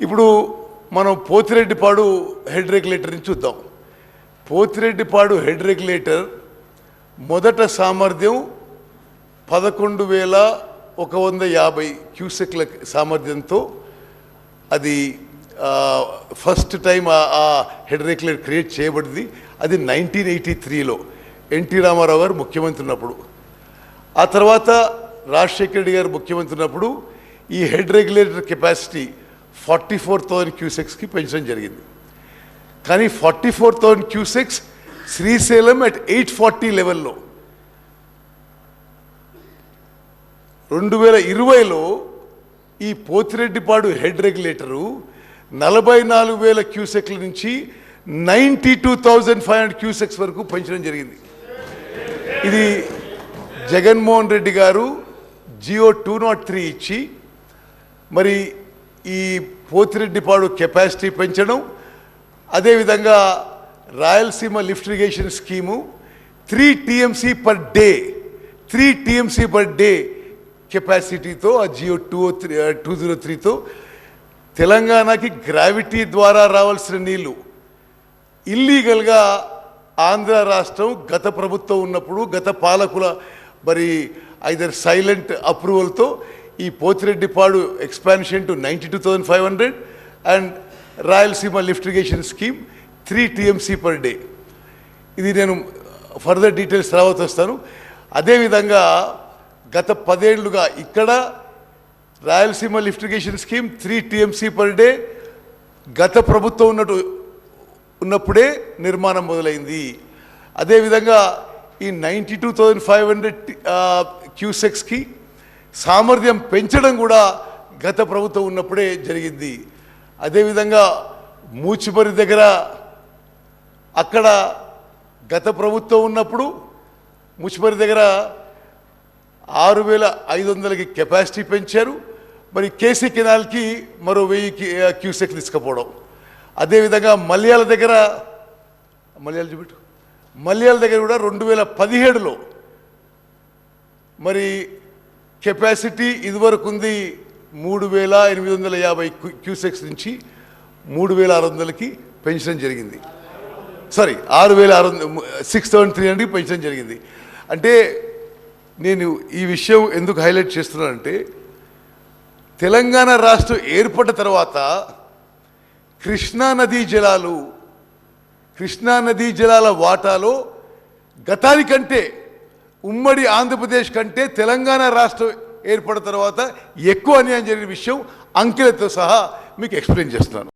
ఇప్పుడు మనం పోతిరెడ్డిపాడు హెడ్ రెగ్యులేటర్ని చూద్దాం. పోతిరెడ్డిపాడు హెడ్ రెగ్యులేటర్ మొదట సామర్థ్యం పదకొండు వేల ఒక వంద యాభై క్యూసెక్ల సామర్థ్యంతో అది ఫస్ట్ టైం ఆ- ఆ హెడ్ రెగ్యులేటర్ క్రియేట్ చేయబడింది. అది నైన్టీన్ ఎయిటీ త్రీలో ఎన్టీ రామారావు గారు ముఖ్యమంత్రి ఉన్నప్పుడు. ఆ తర్వాత రాజశేఖర రెడ్డి గారు ముఖ్యమంత్రి ఉన్నప్పుడు ఈ head regulator capacity forty four thousand క్యూసెక్స్కి పెంచడం జరిగింది. కానీ forty four thousand cusecs Srisailam at eight forty లెవెల్లో. రెండు వేల ఇరవైలో ఈ పోతిరెడ్డిపాడు హెడ్ రెగ్యులేటరు నలభై నాలుగు వేల క్యూసెక్ల నుంచి ninety two thousand five hundred cusecs వరకు పెంచడం జరిగింది. ఇది జగన్మోహన్ రెడ్డి గారు జియో టూ నాట్ త్రీ ఇచ్చి మరి ఈ పోతిరెడ్డిపాడు కెపాసిటీ పెంచడం అదేవిధంగా Rayalaseema lift irrigation scheme three TMC per day three TMC per day కెపాసిటీతో ఆ GO two three two zero త్రీతో తెలంగాణకి గ్రావిటీ ద్వారా రావాల్సిన నీళ్ళు. ఇల్లీగల్గా ఆంధ్ర రాష్ట్రం గత ప్రభుత్వం ఉన్నప్పుడు గత పాలకుల మరి ఐదర్ సైలెంట్ అప్రూవల్తో ఈ Pothireddypadu expansion to ninety two thousand five hundred and Rayalaseema lift irrigation scheme three TMC per day. ఇది నేను ఫర్దర్ డీటెయిల్స్ తర్వాత వస్తాను. అదేవిధంగా గత పదేళ్ళుగా ఇక్కడ Rayalaseema lift irrigation scheme three TMC per day గత ప్రభుత్వం ఉన్నట్టు ఉన్నప్పుడే నిర్మాణం మొదలైంది. అదేవిధంగా ఈ ninety two thousand five hundred క్యూసెక్స్కి సామర్థ్యం పెంచడం కూడా గత ప్రభుత్వం ఉన్నప్పుడే జరిగింది. అదేవిధంగా మూచిపరి దగ్గర అక్కడ గత ప్రభుత్వం ఉన్నప్పుడు ముచ్చిపరి దగ్గర ఆరు వేల ఐదు వందలకి కెపాసిటీ పెంచారు. మరి కేసీ కెనాల్కి మరో వెయ్యి క్యూసెక్ తీసుకుపోవడం. అదేవిధంగా మలయాళ దగ్గర మలయాళ చూపెట్టు. మలయాళ దగ్గర కూడా రెండు వేల పదిహేడులో మరి కెపాసిటీ ఇదివరకు ఉంది మూడు వేల ఎనిమిది వందల యాభై క్యూసెక్స్ నుంచి మూడు వేల ఆరు వందలకి పెంచడం జరిగింది. సారీ ఆరు వేల ఆరు వందల సిక్స్ థౌసండ్ త్రీ హండ్రెడ్కి పెంచడం జరిగింది. అంటే నేను ఈ విషయం ఎందుకు హైలైట్ చేస్తున్నానంటే తెలంగాణ రాష్ట్రం ఏర్పడ్డ తర్వాత కృష్ణా నదీ జలాలు కృష్ణా నదీ జలాల వాటాలో గతానికంటే ఉమ్మడి ఆంధ్రప్రదేశ్ కంటే తెలంగాణ రాష్ట్రం ఏర్పడిన తర్వాత ఎక్కువ అన్యాయం జరిగిన విషయం అంకెలతో సహా మీకు ఎక్స్ప్లెయిన్ చేస్తున్నాను.